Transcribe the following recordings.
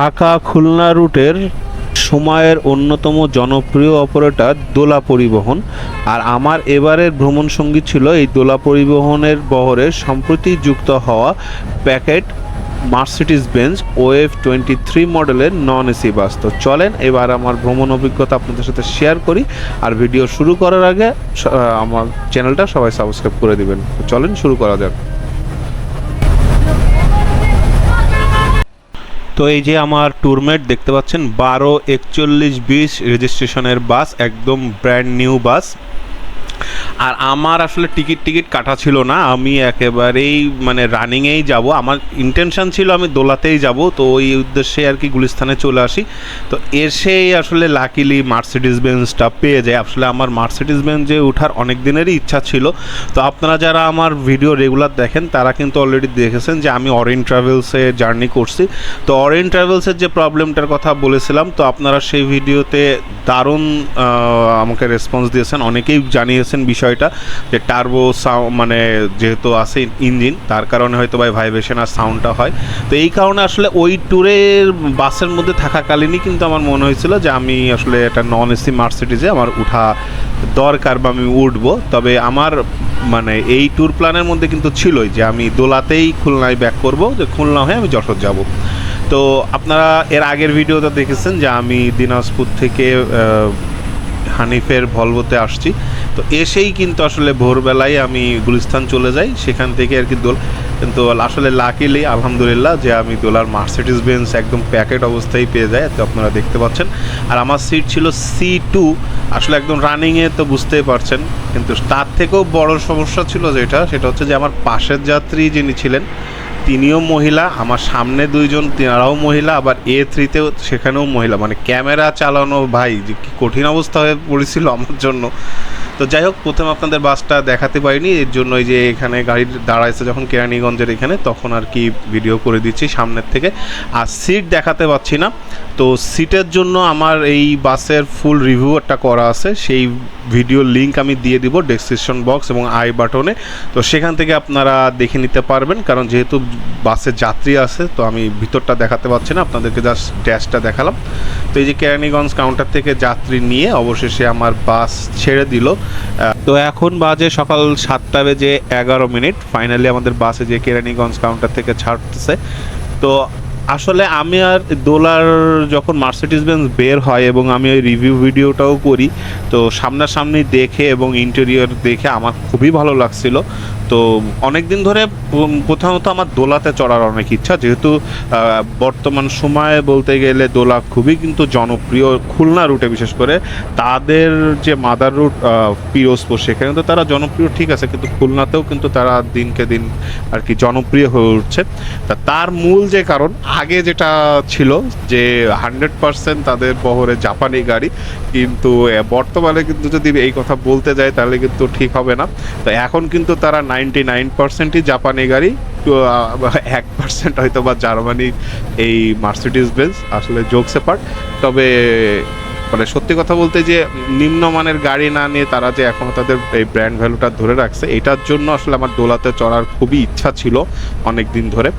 ঢাকা খুলনা রুটের সময়ের অন্যতম জনপ্রিয় অপারেটর দোলা পরিবহন। আর আমার এবারের ভ্রমণ সঙ্গী ছিল এই দোলা পরিবহনের বহরে সম্প্রতি যুক্ত হওয়া packet Mercedes Benz OF twenty three মডেলের নন এসি বাস। তো চলেন, এবার আমার ভ্রমণ অভিজ্ঞতা আপনাদের সাথে শেয়ার করি। আর ভিডিও শুরু করার আগে আমার চ্যানেলটা সবাই সাবস্ক্রাইব করে দিবেন। চলেন, শুরু করা যাক। তো এই যে আমার ট্যুরমেট দেখতে পাচ্ছেন, বারো একচল্লিশ বিশ রেজিস্ট্রেশনের বাস একদম ব্র্যান্ড নিউ বাস আর আমার আসলে টিকিট টিকিট কাটা ছিল না। আমি একেবারেই মানে রানিংয়েই যাব। আমার ইন্টেনশন ছিল আমি দোলাতেই যাব। তো ওই উদ্দেশ্যে আর কি গুলিস্তানে চলে আসি। তো এসেই আসলে লাকিলি মার্সিডিস বেঞ্চটা পেয়ে যায়। আসলে আমার মার্সিডিস বেঞ্চে ওঠার অনেক দিনেরই ইচ্ছা ছিল। তো আপনারা যারা আমার ভিডিও রেগুলার দেখেন, তারা কিন্তু অলরেডি দেখেছেন যে আমি অরেন ট্রাভেলসে জার্নি করছি। তো অরেন ট্রাভেলসের যে প্রবলেমটার কথা বলেছিলাম, তো আপনারা সেই ভিডিওতে দারুণ আমাকে রেসপন্স দিয়েছেন। অনেকেই জানিয়েছেন বিষয়টা, যে টার্বো সাউন্ড মানে যেহেতু আছে ইঞ্জিন তার কারণে হয়তো ভাই ভাইব্রেশন আর সাউন্ডটা হয়। তো এই কারণে আসলে ওই ট্যুরের বাসের মধ্যে থাকাকালীনই কিন্তু আমার মনে হয়েছিল যে আমি আসলে একটা নন এসি মার্সিডিজে আমার উঠা দরকার বা আমি উঠবো। তবে আমার মানে এই ট্যুর প্ল্যানের মধ্যে কিন্তু ছিলই যে আমি দোলাতেই খুলনায় ব্যাক করব, যে খুলনা হয়ে আমি যশোর যাব। তো আপনারা এর আগের ভিডিওটা দেখেছেন যে আমি দিনাজপুর থেকে হানিফের ভলভোতে আসছি। তো এসেই কিন্তু আসলে ভোরবেলায় আমি গুলিস্তান চলে যাই, সেখান থেকে আর কি দোল। কিন্তু আসলে লাকিলি আলহামদুলিল্লাহ যে আমি দোলার মার্সিডিস বেঞ্চ একদম প্যাকেট অবস্থায় পেয়ে যাই, তো আপনারা দেখতে পাচ্ছেন। আর আমার সিট ছিল সি টু আসলে একদম রানিংয়ে তো বুঝতেই পারছেন। কিন্তু তার থেকেও বড় সমস্যা ছিল যেটা, সেটা হচ্ছে যে আমার পাশের যাত্রী যিনি ছিলেন তিনিও মহিলা, আমার সামনে দুইজন তারাও মহিলা, আবার এ থ্রিতেও সেখানেও মহিলা। মানে ক্যামেরা চালানো ভাই, যে কঠিন অবস্থা হয়ে পড়েছিল আমার জন্য। তো যাই হোক, প্রথম আপনাদের বাসটা দেখাতে পারিনি, এর জন্য এই যে এখানে গাড়ি দাঁড়াইছে যখন কেরানীগঞ্জের এখানে, তখন আর কি ভিডিও করে দিচ্ছি সামনের থেকে। আর সিট দেখাতে পাচ্ছি না। তো সিটের জন্য আমার এই বাসের ফুল রিভিউ একটা করা আছে। সেই ভিডিও লিংক আমি দিয়ে দিব ডেসক্রিপশন বক্স এবং আই বাটনে তো সেখান থেকে আপনারা দেখে নিতে পারবেন, কারণ যেহেতু বাসে যাত্রী আছে, তো আমি ভিতরটা দেখাতে পারছি না। আপনাদেরকে জাস্ট ড্যাশটা দেখালাম। তো এই যে কেরানীগঞ্জ কাউন্টার থেকে যাত্রী নিয়ে অবশেষে আমার বাস ছেড়ে দিল। তো এখন বাজে সকাল সাতটা বেজে এগারো মিনিট। ফাইনালি আমাদের বাসে যে কেরানীগঞ্জ কাউন্টার থেকে ছাড়তেছে। তো আসলে আমি আর দোলার যখন মার্সিডিস বেঞ্জ বের হয় এবং আমি ওই রিভিউ ভিডিওটাও করি, তো সামনাসামনি দেখে এবং ইন্টেরিয়র দেখে আমার খুবই ভালো লাগছিল। তো অনেক দিন ধরে প্রথমত আমার দোলাতে চড়ার অনেক ইচ্ছা। যেহেতু বর্তমান সময়ে বলতে গেলে দোলা খুবই কিন্তু জনপ্রিয় খুলনা রুটে বিশেষ করে। তাদের যে মাদার রুট পিরোজপুর, সেখানে তো তারা জনপ্রিয় ঠিক আছে, কিন্তু খুলনাতেও কিন্তু তারা দিনকে দিন আর কি জনপ্রিয় হয়ে উঠছে। তা তার মূল যে কারণ, আগে যেটা ছিল যে হান্ড্রেড পার্সেন্ট তাদের বহরে জাপানি গাড়ি, কিন্তু বর্তমানে কিন্তু যদি এই কথা বলতে যায় তাহলে কিন্তু ঠিক হবে না। তো এখন কিন্তু তারা নাইনটি নাইন পার্সেন্টই জাপানি গাড়ি এক পার্সেন্ট হয়তো বা জার্মানি এই মার্সিডিস বেঞ্চ আসলে জোকসে পার্ট তবে মানে সত্যি কথা বলতে যে, নিম্নমানের গাড়ি না নিয়ে তারা যে এখনও তাদের এই ব্র্যান্ড ভ্যালুটা ধরে রাখছে, এটার জন্য আসলে আমার দোলাতে চড়ার খুবই ইচ্ছা ছিল অনেক দিন ধরে.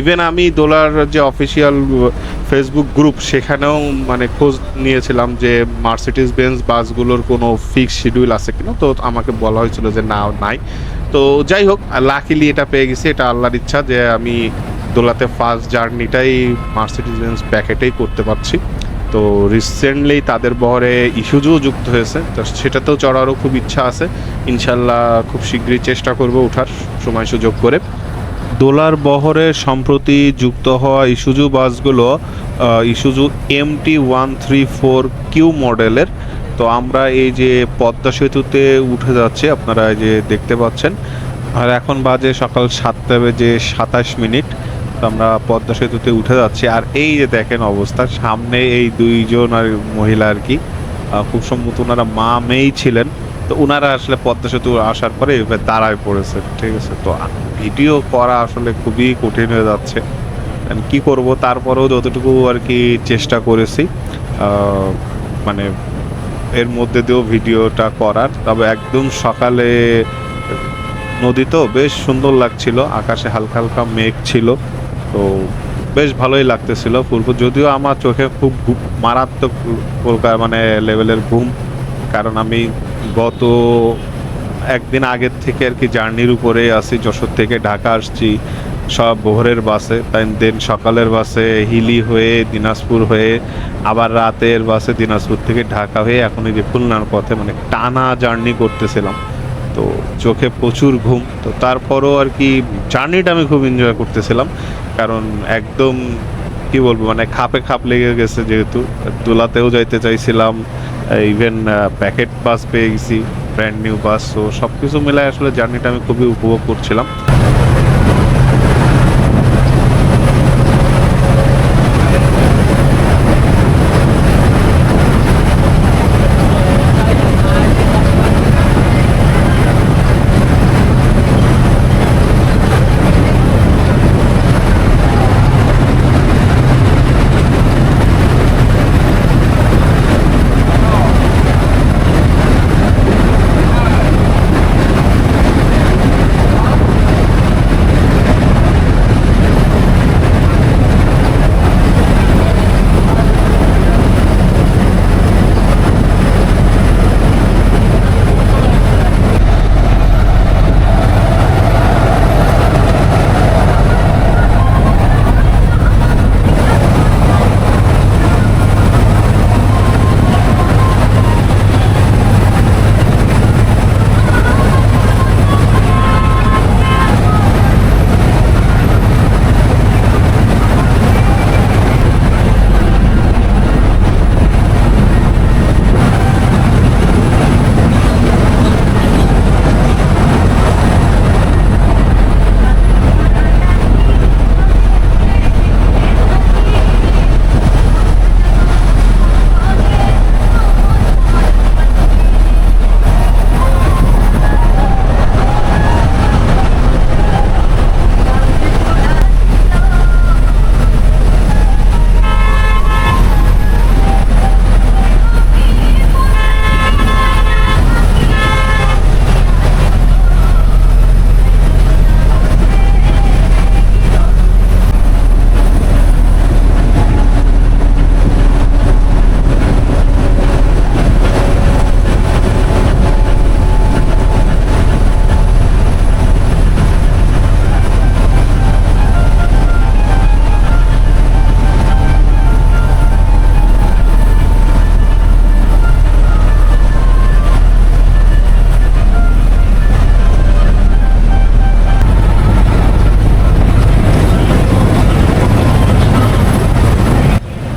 ইভেন আমি দোলার যে অফিসিয়াল ফেসবুক গ্রুপ সেখানেও মানে খোঁজ নিয়েছিলাম যে মার্সিডিস বেঞ্চ বাসগুলোর কোনো ফিক্স শিডিউল আছে কিনা, তো আমাকে বলা হয়েছিল যে না, নাই। তো যাই হোক লাকিলি এটা পেয়ে গেছি, এটা আল্লাহর ইচ্ছা যে আমি দোলাতে ফার্স্ট জার্নিটাই মার্সিডিস বেঞ্চ প্যাকেটেই করতে পারছি। তো রিসেন্টলি তাদের বহরে ইস্যুজও যুক্ত হয়েছে, তো সেটাতেও চড়ারও খুব ইচ্ছা আছে। ইনশাল্লাহ খুব শীঘ্রই চেষ্টা করব ওঠার সময় সুযোগ করে। দোলার বহরে সম্প্রতি যুক্ত হওয়া ইস্যুজু বাসগুলো Isuzu M T one three four Q মডেলের তো আমরা এই যে পদ্মা সেতুতে উঠে যাচ্ছি, আপনারা এই যে দেখতে পাচ্ছেন। আর এখন বাজে সকাল সাতটা বেজে সাতাশ মিনিট আমরা পদ্মা সেতুতে উঠে যাচ্ছি। আর এই যে দেখেন অবস্থা, সামনে এই দুইজন আর মহিলা আর কি খুব সম্ভবত ওনারা মা মেয়েই ছিলেন। তো ওনারা আসলে পদ্মা সেতু আসার পরে এবার দাঁড়ায় পড়েছে, ঠিক আছে? তো ভিডিও করা আসলে খুবই কঠিন হয়ে যাচ্ছে। And কি করব? তারপরেও যতটুকু আর কি চেষ্টা করেছি মানে এর মধ্যে দিয়েও ভিডিওটা করার। তবে একদম সকালে নদী তো বেশ সুন্দর লাগছিল, আকাশে হালকা হালকা মেঘ ছিল, তো বেশ ভালোই লাগতেছিল ফুরফুর যদিও আমার চোখে খুব মারাত্মক প্রকার মানে লেভেলের ঘুম, কারণ আমি গত একদিন আগের থেকে আর কি জার্নির উপরে আসি যশোর থেকে ঢাকা আসছি। সব ভোরের বাসে, তাই দেন সকালের বাসে, হিলি হয়ে, দিনাজপুর হয়ে, আবার রাতের বাসে দিনাজপুর থেকে ঢাকা হয়ে এখন এই যে খুলনার পথে মানে টানা জার্নি করতেছিলাম। তো চোখে প্রচুর ঘুম, তো তারপরও আর কি জার্নিটা আমি খুব এনজয় করতেছিলাম। কারণ একদম কি বলব মানে খাপে খাপ লেগে গেছে যেহেতু। দোলাতেও যাইতে চাইছিলাম ইভেন প্যাকেট বাস পেয়ে গেছি ব্র্যান্ড নিউ বাস তো সব কিছু মিলায় আসলে জার্নিটা আমি খুবই উপভোগ করছিলাম।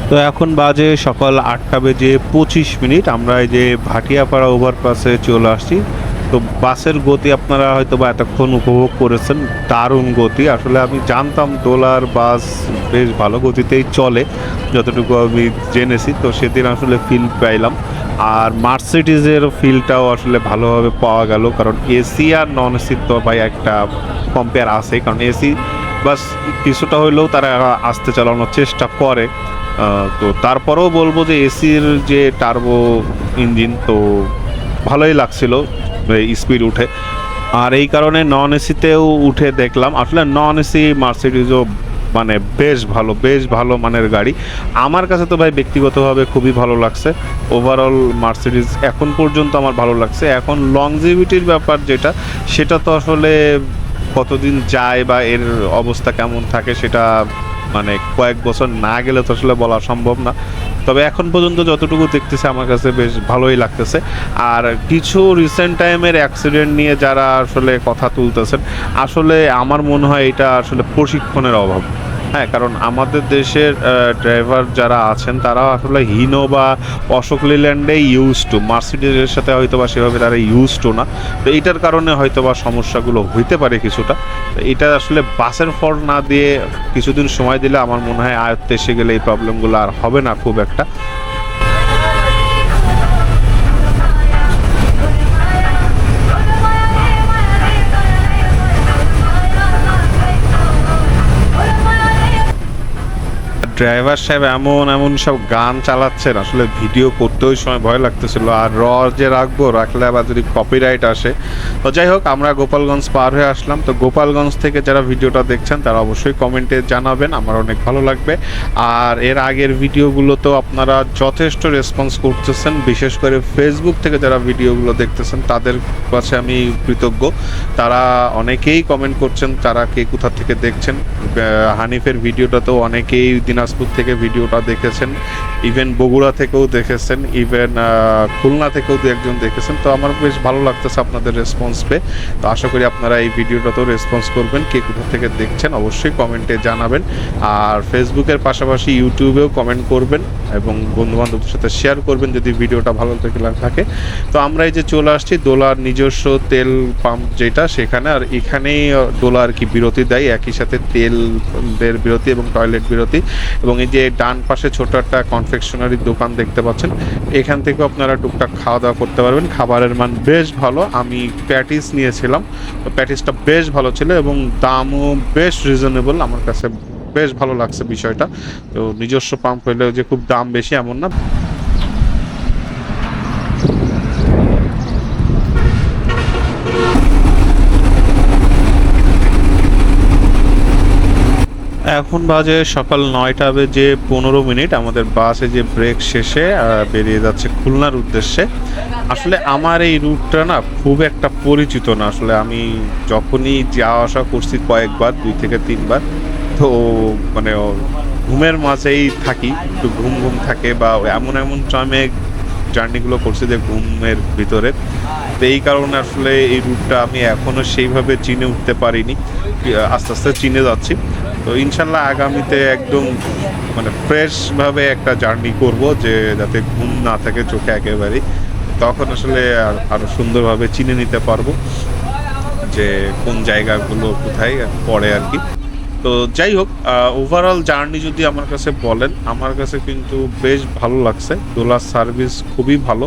তো এখন বাজে সকাল আটটা বেজে পঁচিশ মিনিট। আমরা এই যে ভাটিয়াপাড়া ওভারপাসে চলে আসছি। তো বাসের গতি আপনারা হয়তো বা এতক্ষণ উপভোগ করেছেন। দারুণ গতি। আসলে আমি জানতাম দোলার বাস বেশ ভালো গতিতেই চলে, যতটুকু আমি জেনেছি। তো সেদিন আসলে ফিল পাইলাম। আর মার্সিডিজের ফিলটাও আসলে ভালোভাবে পাওয়া গেল। কারণ এসি আর নন এসির তো ভাই একটা কম্পেয়ার আছে কারণ এসি বাস কিছুটা হলেও তারা আসতে চালানোর চেষ্টা করে। তো তারপরেও বলব যে এসির যে টার্বো ইঞ্জিন, তো ভালোই লাগছিল স্পিড উঠে। আর এই কারণে নন এসিতেও উঠে দেখলাম। আসলে নন এসি, মার্সিডিজও মানে বেশ ভালো বেশ ভালো মানের গাড়ি। আমার কাছে তো ভাই ব্যক্তিগতভাবে খুবই ভালো লাগছে। ওভারঅল মার্সিডিজ এখন পর্যন্ত আমার ভালো লাগছে। এখন লংজিভিটির ব্যাপার যেটা, সেটা তো আসলে কতদিন যায় বা এর অবস্থা কেমন থাকে সেটা মানে কয়েক বছর না গেলে তো আসলে বলা সম্ভব না। তবে এখন পর্যন্ত যতটুকু দেখতেছে আমার কাছে বেশ ভালোই লাগতেছে। আর কিছু রিসেন্ট টাইমের অ্যাক্সিডেন্ট নিয়ে যারা আসলে কথা তুলতেছেন, আসলে আমার মনে হয় এটা আসলে প্রশিক্ষণের অভাব। হ্যাঁ কারণ আমাদের দেশের ড্রাইভার যারা আছেন তারা আসলে হিনো বা অশোক লিল্যান্ডে ইউজ টু মার্সিডিজের সাথে হয়তো বা সেভাবে তারা ইউজ টু না। তো এটার কারণে হয়তো বা সমস্যাগুলো হইতে পারে কিছুটা। তো এটা আসলে বাসের ফল না দিয়ে কিছুদিন সময় দিলে আমার মনে হয় আয়ত্তে এসে গেলে এই প্রবলেমগুলো আর হবে না খুব একটা। ড্রাইভার সাহেব এমন এমন সব গান চালাচ্ছেন। আসলে ভিডিও করতে ওই সময় ভয় লাগতেছিল। আর র যে রাখব, রাখলে আবার যদি কপিরাইট আসে। তো যাই হোক, আমরা গোপালগঞ্জ পার হয়ে আসলাম। তো গোপালগঞ্জ থেকে যারা ভিডিওটা দেখছেন, তারা অবশ্যই কমেন্টে জানাবেন। আমার অনেক ভালো লাগবে। আর এর আগের ভিডিওগুলোতেও আপনারা যথেষ্ট রেসপন্স করতেছেন। বিশেষ করে ফেসবুক থেকে যারা ভিডিওগুলো দেখতেছেন, তাদের কাছে আমি কৃতজ্ঞ। তারা অনেকেই কমেন্ট করছেন, তারা কে কোথা থেকে দেখছেন? হানিফের ভিডিওটা তো অনেকেই দিনাজপুর থেকে ভিডিওটা দেখেছেন ইভেন বগুড়া থেকেও দেখেছেন ইভেন খুলনা থেকেও দু একজন দেখেছেন। তো আমার বেশ ভালো লাগতেছে আপনাদের রেসপন্স পেয়ে। তো আশা করি আপনারা এই ভিডিওটাতেও রেসপন্স করবেন, কে কোথা থেকে দেখছেন অবশ্যই কমেন্টে জানাবেন। আর ফেসবুকের পাশাপাশি ইউটিউবেও কমেন্ট করবেন এবং বন্ধু বান্ধবদের সাথে শেয়ার করবেন যদি ভিডিওটা ভালো থেকে থাকে। তো আমরা এই যে চলে আসছি দোলার নিজস্ব তেল পাম্প যেটা, সেখানে আর এখানেই দোলা আর কি বিরতি দেয়। একই সাথে তেলের বিরতি এবং টয়লেট বিরতি। এবং এই যে ডান পাশে ছোট একটা কনফেকশনারি দোকান দেখতে পাচ্ছেন, এখান থেকেও আপনারা টুকটাক খাওয়া দাওয়া করতে পারবেন। খাবারের মান বেশ ভালো। আমি প্যাটিস নিয়েছিলাম। তো প্যাটিসটা বেশ ভালো ছিল এবং দামও বেশ রিজনেবল আমার কাছে বেশ ভালো লাগছে বিষয়টা। তো নিজস্ব পাম্প হলে যে খুব দাম বেশি এমন না। এখন বাজে সকাল নয়টা বেজে পনেরো মিনিট। আমাদের বাসে যে ব্রেক শেষে বেরিয়ে যাচ্ছে খুলনার উদ্দেশ্যে। আসলে আমার এই রুটটা না খুব একটা পরিচিত না। আসলে আমি যখনই যাওয়া আসা করছি কয়েকবার, দুই থেকে তিনবার, তো মানে ঘুমের মাঝেই থাকি। একটু ঘুম ঘুম থাকে বা এমন এমন টাইমে জার্নিগুলো করছি যে ঘুমের ভিতরে। তো এই কারণে আসলে এই রুটটা আমি এখনও সেইভাবে চিনে উঠতে পারিনি। আস্তে আস্তে চিনে যাচ্ছি। তো ইনশাল্লাহ আগামীতে একদম মানে ফ্রেশভাবে একটা জার্নি করব যে যাতে ঘুম না থাকে চোখে একেবারেই। তখন আসলে আর- আরও সুন্দরভাবে চিনে নিতে পারব যে কোন জায়গাগুলো কোথায় পড়ে আর কি। তো যাই হোক ওভারঅল জার্নি যদি আমার কাছে বলেন, আমার কাছে কিন্তু বেশ ভালো লাগছে। দোলার সার্ভিস খুবই ভালো।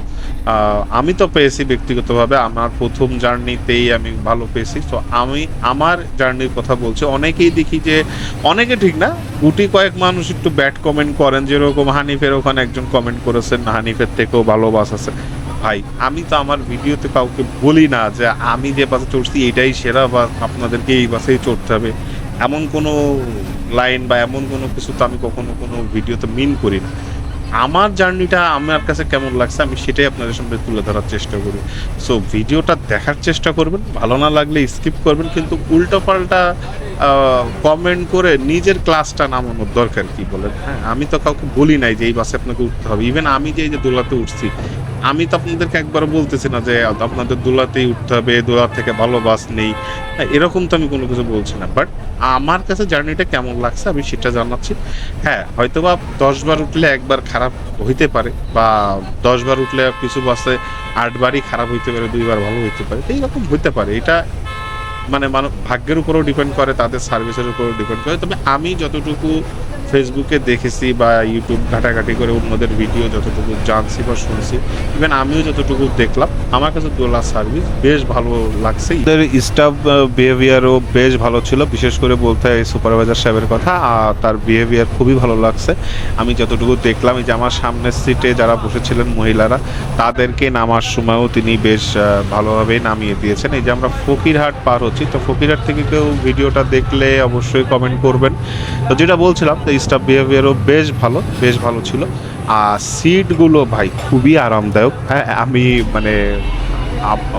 আমি তো পেয়েছি ব্যক্তিগতভাবে, আমার প্রথম জার্নিতেই আমি ভালো পেয়েছি। তো আমি আমার জার্নির কথা বলছি। অনেকেই দেখি যে, অনেকে ঠিক না, গুটি কয়েক মানুষ একটু ব্যাড কমেন্ট করেন, যেরকম হানিফের ওখানে একজন কমেন্ট করেছেন, হানিফের থেকেও ভালো বাস আছে। ভাই, আমি তো আমার ভিডিওতে কাউকে বলি না যে, আমি যে বাসে চড়ছি, এটাই সেরা বা আপনাদেরকে এই বাসেই চড়তে হবে। এমন কোনো লাইন বা এমন কোনো কিছু তো আমি কখনো কোনো ভিডিওতে মিন করি না। আমার জার্নিটা আমার কাছে কেমন লাগছে আমি সেটাই আপনাদের সামনে তুলে ধরার চেষ্টা করি। সো ভিডিওটা দেখার চেষ্টা করবেন, ভালো না লাগলে স্কিপ করবেন, কিন্তু উল্টো পাল্টা কমেন্ট করে নিজের ক্লাসটা নামানোর দরকার কি বলেন? হ্যাঁ আমি তো কাউকে বলি নাই যে এই বাসে আপনাকে উঠতে হবে। ইভেন আমি যে এই যে দোলাতে উঠছি আমি তো আপনাদেরকে একবার বলতেছি না যে আপনাদের দোলাতেই উঠতে হবে দোলার থেকে ভালো বাস নেই। হ্যাঁ, এরকম তো আমি কোনো কিছু বলছি না। বাট আমার কাছে জার্নিটা কেমন লাগছে আমি সেটা জানাচ্ছি। হ্যাঁ হয়তো বা দশবার উঠলে একবার খারাপ হইতে পারে বা দশবার উঠলে কিছু বাসে আটবারই খারাপ হইতে পারে দুইবার ভালো হইতে পারে। এইরকম হইতে পারে। এটা মানে মানব ভাগ্যের উপরও ডিপেন্ড করে তাদের সার্ভিসের উপরও ডিপেন্ড করে। তবে আমি যতটুকু ফেসবুকে দেখেছি বা ইউটিউব ঘাটাঘাটি করে অন্যদের ভিডিও যতটুকু জানছি বা শুনছি ইভেন আমিও যতটুকু দেখলাম, আমার কাছে দোলা সার্ভিস বেশ ভালো লাগছে। এদের স্টাফ বিহেভিয়ারও বেশ ভালো ছিল, বিশেষ করে বলতে হয় সুপারভাইজার সাহেবের কথা, আর তার বিহেভিয়ার খুবই ভালো লাগছে। আমি যতটুকু দেখলাম, এই যে আমার সামনের সিটে যারা বসেছিলেন মহিলারা, তাদেরকে নামার সময়ও তিনি বেশ ভালোভাবেই নামিয়ে দিয়েছেন। এই যে আমরা ফকিরহাট পার হচ্ছি, তো ফকিরহাট থেকে কেউ ভিডিওটা দেখলে অবশ্যই কমেন্ট করবেন। তো যেটা বলছিলাম তো স্টাফ বিহেভিয়ারও বেশ ভালো বেশ ভালো ছিল। আর সিটগুলো ভাই খুবই আরামদায়ক। হ্যাঁ আমি মানে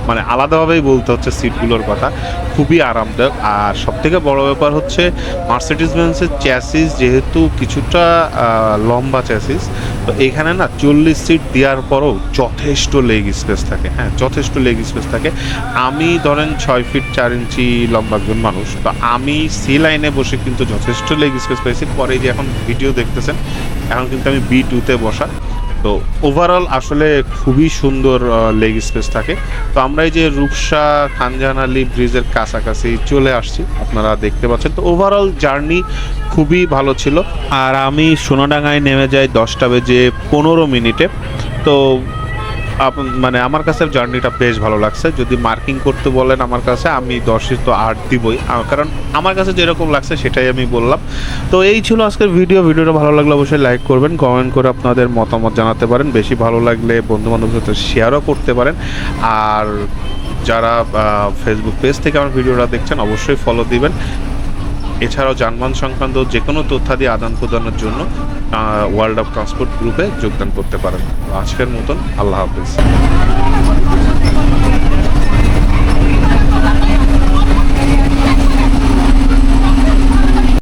মানে আলাদাভাবেই বলতে হচ্ছে সিটগুলোর কথা। খুবই আরামদায়ক। আর সব থেকে বড় ব্যাপার হচ্ছে মার্সিডিজ বেন্সের চ্যাসিস যেহেতু কিছুটা লম্বা চ্যাসিস, তো এখানে না চল্লিশ সিট দেওয়ার পরও যথেষ্ট লেগ স্পেস থাকে। হ্যাঁ যথেষ্ট লেগ স্পেস থাকে। আমি ধরেন ছয় ফিট চার ইঞ্চি লম্বা একজন মানুষ, তো আমি সি লাইনে বসে কিন্তু যথেষ্ট লেগ স্পেস পেয়েছি পরে যে এখন ভিডিও দেখতেছেন, এখন কিন্তু আমি বি টুতে বসা। তো ওভারঅল আসলে খুবই সুন্দর লেগ স্পেস থাকে। তো আমরা এই যে রূপসা, খানজাহান আলী ব্রিজের কাছাকাছি চলে আসছি, আপনারা দেখতে পাচ্ছেন। তো ওভারঅল জার্নি খুবই ভালো ছিল। আর আমি সোনাডাঙ্গায় নেমে যাই দশটা বেজে পনেরো মিনিটে। তো মানে আমার কাছে জার্নিটা বেশ ভালো লাগছে। যদি মার্কিং করতে বলেন আমার কাছে, আমি দশে তো আট দিবই। কারণ আমার কাছে যেরকম লাগছে সেটাই আমি বললাম। তো এই ছিল আজকের ভিডিও। ভিডিওটা ভালো লাগলে অবশ্যই লাইক করবেন, কমেন্ট করে আপনাদের মতামত জানাতে পারেন। বেশি ভালো লাগলে বন্ধু বান্ধবের সাথে শেয়ারও করতে পারেন। আর যারা ফেসবুক পেজ থেকে আমার ভিডিওটা দেখছেন, অবশ্যই ফলো দিবেন। এছাড়াও যানবাহন সংক্রান্ত যে কোনো তথ্যাদি আদান প্রদানের জন্য ওয়ার্ল্ড অফ ট্রান্সপোর্ট গ্রুপে যোগদান করতে পারেন। আজকের মতন আল্লাহ হাফিজ।